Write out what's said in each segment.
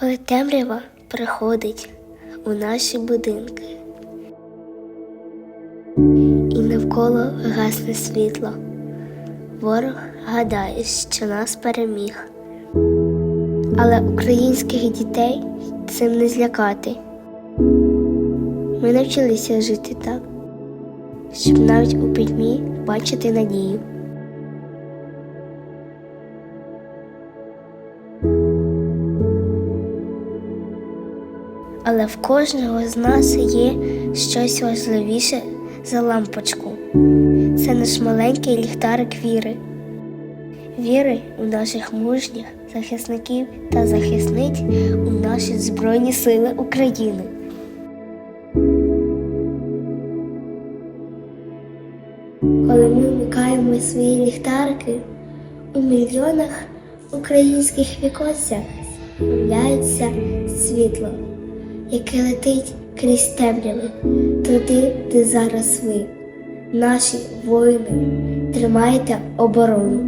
коли темрява приходить у наші будинки, і навколо гасне світло, ворог гадає, що нас переміг. Але українських дітей цим не злякати. Ми навчилися жити так, щоб навіть у пітьмі бачити надію. Але в кожного з нас є щось важливіше за лампочку. Це наш маленький ліхтарик віри. Віри у наших мужніх захисників та захисниць у наші Збройні Сили України. Коли ми вмикаємо свої ліхтарики, у мільйонах українських віконцях з'являється світло, яке летить крізь темряви, туди, де зараз ви, наші воїни, тримайте оборону.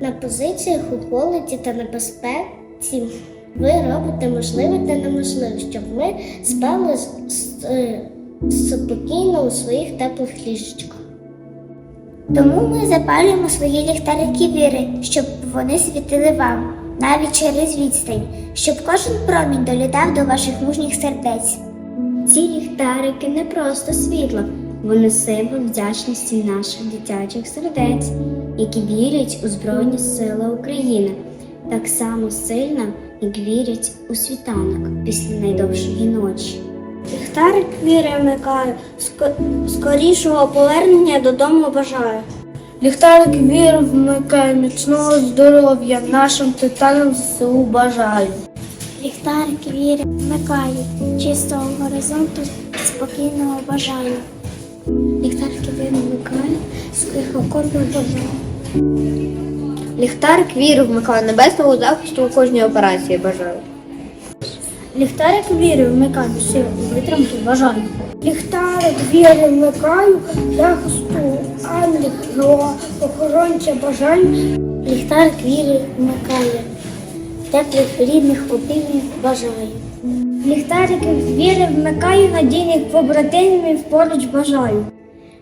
На позиціях у холоді та небезпеці ви робите можливе та неможливе, щоб ми спали е, спокійно у своїх теплих ліжечках. Тому ми запалюємо свої ліхтарики віри, щоб вони світили вам, навіть через відстань, щоб кожен промінь долітав до ваших мужніх сердець. Ці ліхтарики не просто світло, вони символ вдячності наших дитячих сердець, які вірять у Збройні Сили України, так само сильно, як вірять у світанок після найдовшої ночі. Ліхтарик віри вмикаю, скорішого повернення додому бажаю. Ліхтарик віри вмикає міцного здоров'я нашим титанам ЗСУ бажаю. Ліхтарик віри вмикаю, чистого горизонту, спокійного бажаю. Ліхтарики віри вмикає, окопів бажаю. Ліхтарик віри вмикає небесного захисту у кожній операції бажаю. Ліхтарик віри вмикаю, сил витримки бажаю. Ліхтарик віри вмикаю захисту ангела охоронця бажаю. Ліхтарик віри вмикає, теплих рідних опівнів бажаю. Ліхтарик віри вмикаю, надійних побратимів поруч бажаю.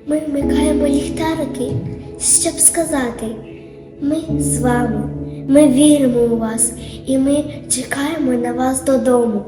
Ми вмикаємо ліхтарики, щоб сказати, ми з вами, ми віримо у вас і ми чекаємо на вас додому.